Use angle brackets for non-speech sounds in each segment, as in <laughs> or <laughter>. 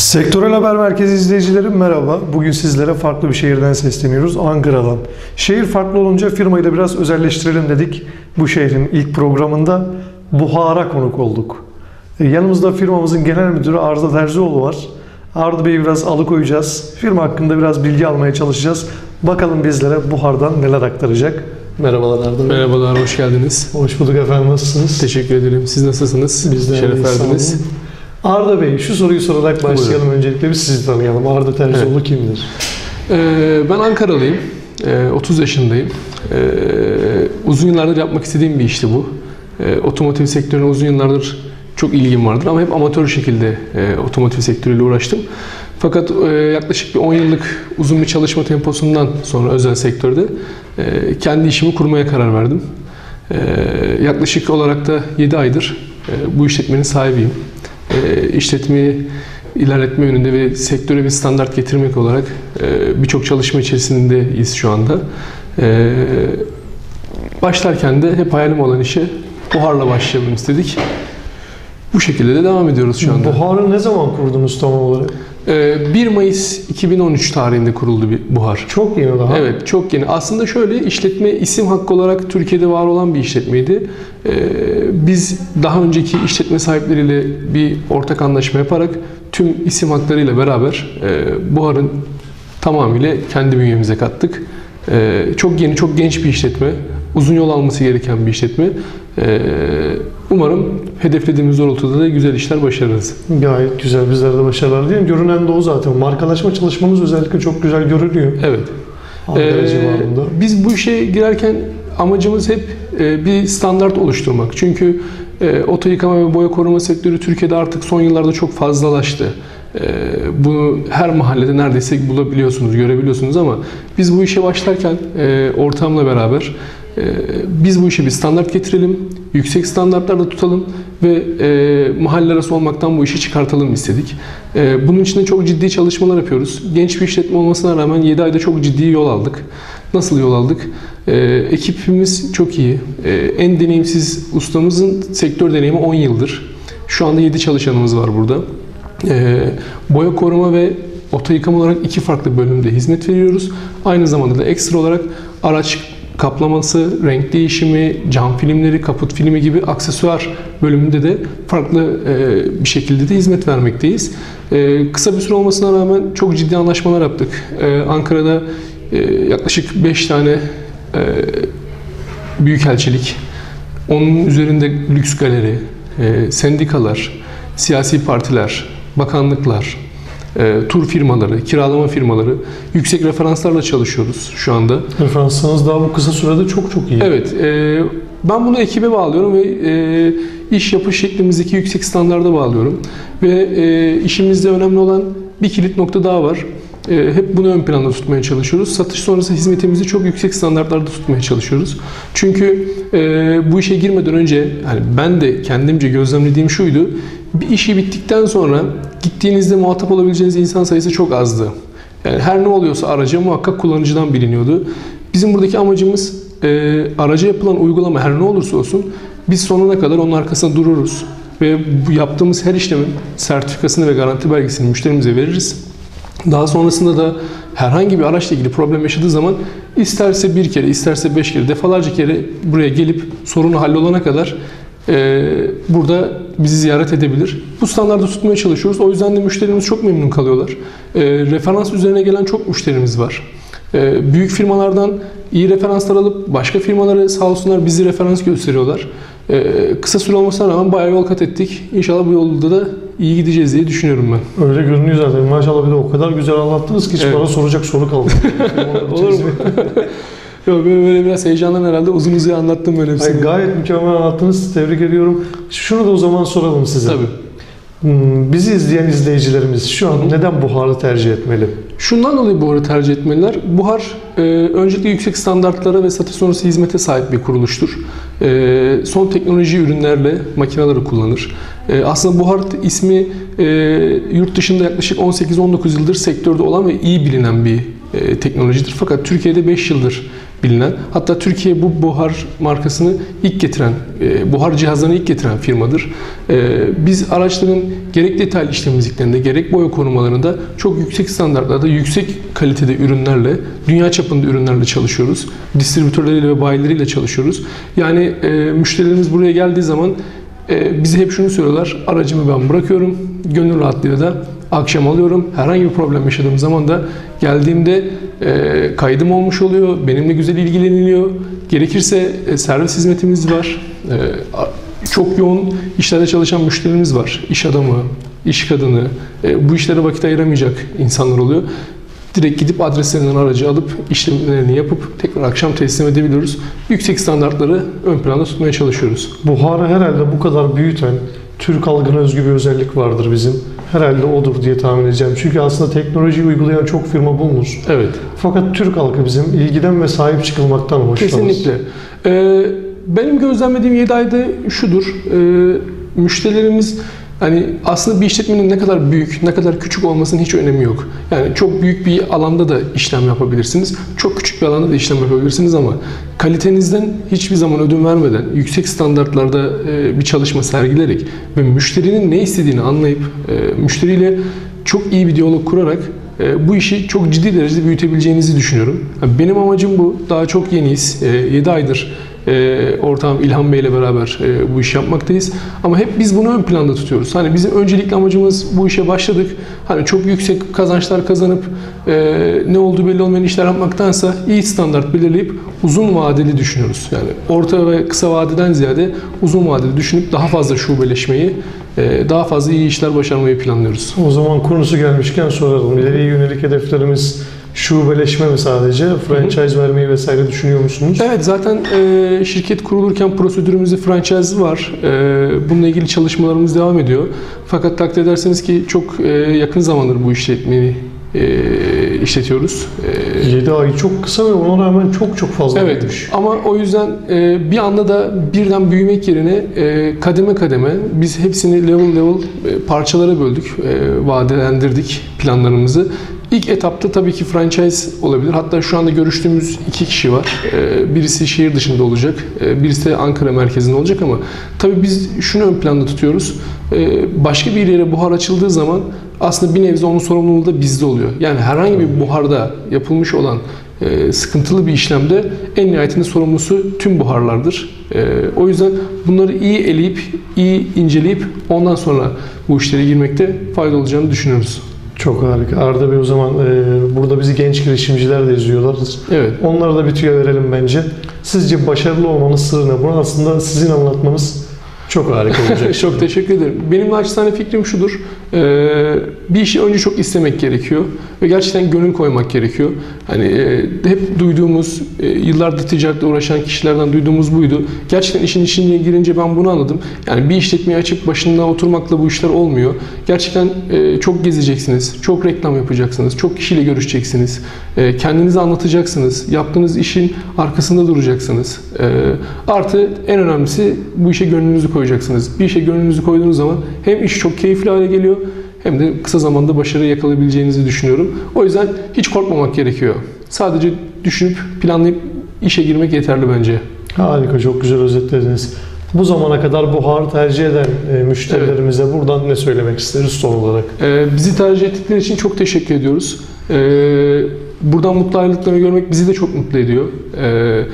Sektörel Haber Merkezi izleyicilerim merhaba. Bugün sizlere farklı bir şehirden sesleniyoruz. Ankara'dan. Şehir farklı olunca firmayı da biraz özelleştirelim dedik. Bu şehrin ilk programında Buhar'a konuk olduk. E, Yanımızda firmamızın genel müdürü Arda Derzioğlu var. Arda Bey'i biraz alıkoyacağız. Firma hakkında biraz bilgi almaya çalışacağız. Bakalım bizlere Buhar'dan neler aktaracak. Merhabalar Arda Bey. Merhabalar, hoş geldiniz. Hoş bulduk efendim. Nasılsınız? Teşekkür ederim. Siz nasılsınız? Biz de Şeref verdiniz. Arda Bey şu soruyu sorarak başlayalım. Öncelikle bir sizi tanıyalım. Arda Terzioğlu kimdir? Ee, ben Ankaralıyım. Ee, 30 yaşındayım. Ee, uzun yıllardır yapmak istediğim bir işti bu. Ee, otomotiv sektörüne uzun yıllardır çok ilgim vardır ama hep amatör şekilde e, otomotiv sektörüyle uğraştım. Fakat e, yaklaşık bir 10 yıllık uzun bir çalışma temposundan sonra özel sektörde e, kendi işimi kurmaya karar verdim. E, yaklaşık olarak da 7 aydır e, bu işletmenin sahibiyim. E, işletmeyi ilerletme yönünde ve sektöre bir standart getirmek olarak e, birçok çalışma içerisindeyiz şu anda. E, başlarken de hep hayalim olan işe buharla başlayalım istedik. Bu şekilde de devam ediyoruz şu anda. Buhar'ı ne zaman kurdunuz tam olarak? E, 1 Mayıs 2013 tarihinde kuruldu bir buhar. Çok yeni daha. Evet çok yeni. Aslında şöyle işletme isim hakkı olarak Türkiye'de var olan bir işletmeydi. Ee, biz daha önceki işletme sahipleriyle bir ortak anlaşma yaparak tüm isim haklarıyla beraber e, Buhar'ın tamamıyla kendi bünyemize kattık. Ee, çok yeni, çok genç bir işletme. Uzun yol alması gereken bir işletme. Umarım hedeflediğimiz doğrultuda da güzel işler başarırız. Gayet güzel. Bizlere de başarılar dilerim. Görünen de o zaten. Markalaşma çalışmamız özellikle çok güzel görünüyor. Evet. Ankara Ee, civarında. Biz bu işe girerken amacımız hep e, bir standart oluşturmak. Çünkü e, oto yıkama ve boya koruma sektörü Türkiye'de artık son yıllarda çok fazlalaştı. E, bunu her mahallede neredeyse bulabiliyorsunuz, görebiliyorsunuz ama biz bu işe başlarken ortamla beraber biz bu işe bir standart getirelim, yüksek standartlarda tutalım ve e, mahalle arası olmaktan bu işi çıkartalım istedik. E, bunun için de çok ciddi çalışmalar yapıyoruz. Genç bir işletme olmasına rağmen 7 ayda çok ciddi yol aldık. Nasıl yol aldık? E, ekibimiz çok iyi. E, en deneyimsiz ustamızın sektör deneyimi 10 yıldır. Şu anda 7 çalışanımız var burada. E, boya koruma ve oto yıkama olarak iki farklı bölümde hizmet veriyoruz. Aynı zamanda da ekstra olarak araç kaplaması, renk değişimi, cam filmleri, kaput filmi gibi aksesuar bölümünde de farklı e, bir şekilde de hizmet vermekteyiz. E, kısa bir süre olmasına rağmen çok ciddi anlaşmalar yaptık. E, Ankara'da yaklaşık 5 tane büyükelçilik, onun üzerinde lüks galeri, sendikalar, siyasi partiler, bakanlıklar, e, tur firmaları, kiralama firmaları, yüksek referanslarla çalışıyoruz şu anda. Referansınız daha bu kısa sürede çok çok iyi. Evet, e, ben bunu ekibe bağlıyorum ve e, iş yapış şeklimizdeki yüksek standarda bağlıyorum. Ve e, işimizde önemli olan bir kilit nokta daha var. E, hep bunu ön planda tutmaya çalışıyoruz. Satış sonrası hizmetimizi çok yüksek standartlarda tutmaya çalışıyoruz. Çünkü e, bu işe girmeden önce, hani ben de kendimce gözlemlediğim şuydu. Bir işi bittikten sonra gittiğinizde muhatap olabileceğiniz insan sayısı çok azdı. Yani her ne oluyorsa araca muhakkak kullanıcıdan biliniyordu. Bizim buradaki amacımız e, araca yapılan uygulama her ne olursa olsun biz sonuna kadar onun arkasında dururuz. Ve bu yaptığımız her işlemin sertifikasını ve garanti belgesini müşterimize veririz. Daha sonrasında da herhangi bir araçla ilgili problem yaşadığı zaman isterse bir kere isterse beş kere defalarca kere buraya gelip sorunu hallolana kadar burada bizi ziyaret edebilir. Bu standardı tutmaya çalışıyoruz. O yüzden de müşterimiz çok memnun kalıyorlar. E, referans üzerine gelen çok müşterimiz var. E, büyük firmalardan iyi referanslar alıp başka firmalara sağ olsunlar bizi referans gösteriyorlar. Kısa süre olmasına rağmen bayağı yol kat ettik. İnşallah bu yolda da iyi gideceğiz diye düşünüyorum ben. Öyle görünüyor zaten. Maşallah bir de o kadar güzel anlattınız ki hiç Evet. bana soracak soru kalmadı. <laughs> Olur mu? <laughs> Yok böyle, böyle biraz heyecandan herhalde uzun uzun anlattım böyle hepsini. Hayır, gayet mükemmel anlattınız. Tebrik ediyorum. Şunu da o zaman soralım size. Tabii. Hmm, Bizi izleyen izleyicilerimiz şu an neden buharı tercih etmeli? Şundan dolayı buharı tercih etmeliler. Buhar e, öncelikle yüksek standartlara ve satış sonrası hizmete sahip bir kuruluştur. E, son teknoloji ürünlerle makineleri kullanır. E, aslında buhar ismi e, yurt dışında yaklaşık 18-19 yıldır sektörde olan ve iyi bilinen bir e, teknolojidir. Fakat Türkiye'de 5 yıldır bilinen. Hatta Türkiye bu buhar markasını ilk getiren, e, buhar cihazlarını ilk getiren firmadır. E, biz araçların gerek detaylı işlemizliklerinde gerek boya korumalarında çok yüksek standartlarda, yüksek kalitede ürünlerle, dünya çapında ürünlerle çalışıyoruz. Distribütörleriyle ve bayileriyle çalışıyoruz. Yani e, müşterilerimiz buraya geldiği zaman e, bize hep şunu söylüyorlar. Aracımı ben bırakıyorum. Gönül rahatlığıyla da akşam alıyorum. Herhangi bir problem yaşadığım zaman da geldiğimde e, kaydım olmuş oluyor. Benimle güzel ilgileniliyor. Gerekirse e, servis hizmetimiz var. E, çok yoğun işlerde çalışan müşterimiz var. İş adamı, iş kadını, e, bu işlere vakit ayıramayacak insanlar oluyor. Direkt gidip adreslerinden aracı alıp işlemlerini yapıp tekrar akşam teslim edebiliyoruz. Yüksek standartları ön planda tutmaya çalışıyoruz. Buharı herhalde bu kadar büyüten Türk halkına özgü bir özellik vardır bizim. Herhalde odur diye tahmin edeceğim. Çünkü aslında teknolojiyi uygulayan çok firma bulunur. Evet. Fakat Türk halkı bizim ilgiden ve sahip çıkılmaktan hoşlanır. Kesinlikle. Ee, benim gözlemlediğim 7 ayda şudur. Ee, müşterilerimiz hani aslında bir işletmenin ne kadar büyük, ne kadar küçük olmasının hiç önemi yok. Yani çok büyük bir alanda da işlem yapabilirsiniz. Çok küçük bir alanda da işlem yapabilirsiniz ama kalitenizden hiçbir zaman ödün vermeden yüksek standartlarda e, bir çalışma sergilerek ve müşterinin ne istediğini anlayıp e, müşteriyle çok iyi bir diyalog kurarak e, bu işi çok ciddi derecede büyütebileceğinizi düşünüyorum. Benim amacım bu. Daha çok yeniyiz. 7 aydır ortağım İlhan Bey ile beraber e, bu işi yapmaktayız. Ama hep biz bunu ön planda tutuyoruz. Hani bizim öncelikli amacımız bu işe başladık. Hani çok yüksek kazançlar kazanıp e, ne olduğu belli olmayan işler yapmaktansa iyi standart belirleyip uzun vadeli düşünüyoruz. Yani orta ve kısa vadeden ziyade uzun vadeli düşünüp daha fazla şubeleşmeyi, e, daha fazla iyi işler başarmayı planlıyoruz. O zaman konusu gelmişken soralım. İleriye yönelik hedeflerimiz şubeleşme mi sadece? Franchise vermeyi vesaire düşünüyor musunuz? Evet zaten e, şirket kurulurken prosedürümüzde franchise var. E, bununla ilgili çalışmalarımız devam ediyor. Fakat takdir ederseniz ki çok e, yakın zamandır bu işletmeyi e, işletiyoruz. E, 7 ay çok kısa ve ona rağmen çok çok fazla Evet büyümüş. ama o yüzden e, bir anda da birden büyümek yerine e, kademe kademe biz hepsini level level e, parçalara böldük, e, vadelendirdik planlarımızı. İlk etapta tabii ki franchise olabilir. Hatta şu anda görüştüğümüz iki kişi var. E, birisi şehir dışında olacak, e, birisi de Ankara merkezinde olacak ama tabii biz şunu ön planda tutuyoruz. E, başka bir yere buhar açıldığı zaman aslında bir nebze onun sorumluluğu da bizde oluyor. Yani herhangi bir buharda yapılmış olan e, sıkıntılı bir işlemde en nihayetinde sorumlusu tüm buharlardır. E, o yüzden bunları iyi eleyip, iyi inceleyip ondan sonra bu işlere girmekte fayda olacağını düşünüyoruz. Çok harika. Arda Bey o zaman e, burada bizi genç girişimciler de izliyorlar. Evet. Onlara da bir tüyo verelim bence. Sizce başarılı olmanın sırrı ne? Bunu aslında sizin anlatmanız çok harika olacak. <laughs> çok teşekkür ederim. Benim naçizane fikrim şudur. Ee, bir işi önce çok istemek gerekiyor ve gerçekten gönül koymak gerekiyor. Hani e, hep duyduğumuz, e, yıllardır ticaretle uğraşan kişilerden duyduğumuz buydu. Gerçekten işin içine girince ben bunu anladım. Yani bir işletmeyi açıp başında oturmakla bu işler olmuyor. Gerçekten e, çok gezeceksiniz, çok reklam yapacaksınız, çok kişiyle görüşeceksiniz, e, kendinizi anlatacaksınız, yaptığınız işin arkasında duracaksınız. E, artı en önemlisi bu işe gönlünüzü koyacaksınız. Bir işe gönlünüzü koyduğunuz zaman hem iş çok keyifli hale geliyor hem de kısa zamanda başarı yakalayabileceğinizi düşünüyorum. O yüzden hiç korkmamak gerekiyor. Sadece düşünüp planlayıp işe girmek yeterli bence. harika, çok güzel özetlediniz. Bu zamana kadar buhar tercih eden e, müşterilerimize buradan ne söylemek isteriz son olarak? Ee, bizi tercih ettikleri için çok teşekkür ediyoruz. Ee, buradan mutlu ayrılıklarını görmek bizi de çok mutlu ediyor. Ee,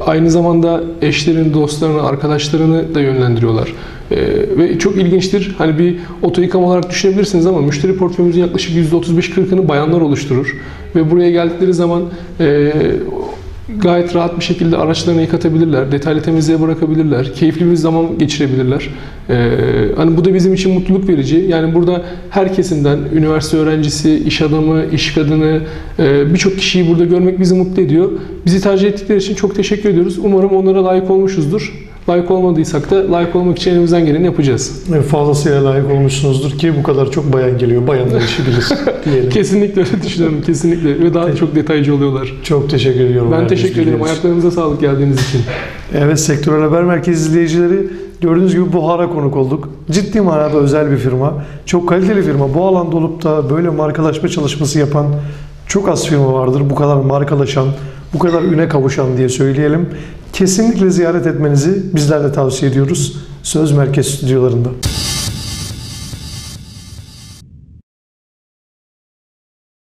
aynı zamanda eşlerini, dostlarını, arkadaşlarını da yönlendiriyorlar. Ee, ve çok ilginçtir. Hani bir oto yıkama olarak düşünebilirsiniz ama müşteri portföyümüzün yaklaşık %35-40'ını bayanlar oluşturur. Ve buraya geldikleri zaman e, gayet rahat bir şekilde araçlarını yıkatabilirler, detaylı temizliğe bırakabilirler, keyifli bir zaman geçirebilirler. Ee, hani bu da bizim için mutluluk verici. Yani burada her kesimden, üniversite öğrencisi, iş adamı, iş kadını, e, birçok kişiyi burada görmek bizi mutlu ediyor. Bizi tercih ettikleri için çok teşekkür ediyoruz. Umarım onlara layık olmuşuzdur. Layık olmadıysak da layık olmak için elimizden geleni yapacağız. E, Fazlasıyla layık olmuşsunuzdur ki bu kadar çok bayan geliyor. Bayanlar işi bilir <laughs> diyelim. Kesinlikle öyle düşünüyorum, kesinlikle. Ve daha çok detaycı oluyorlar. Çok teşekkür ediyorum. Ben teşekkür ederim. Ayaklarınıza sağlık geldiğiniz için. Evet Sektörel Haber Merkezi izleyicileri gördüğünüz gibi Buhar'a konuk olduk. Ciddi manada özel bir firma. Çok kaliteli firma. Bu alanda olup da böyle markalaşma çalışması yapan çok az firma vardır. Bu kadar markalaşan, bu kadar üne kavuşan diye söyleyelim. Kesinlikle ziyaret etmenizi bizler de tavsiye ediyoruz. Söz Merkez Stüdyolarında.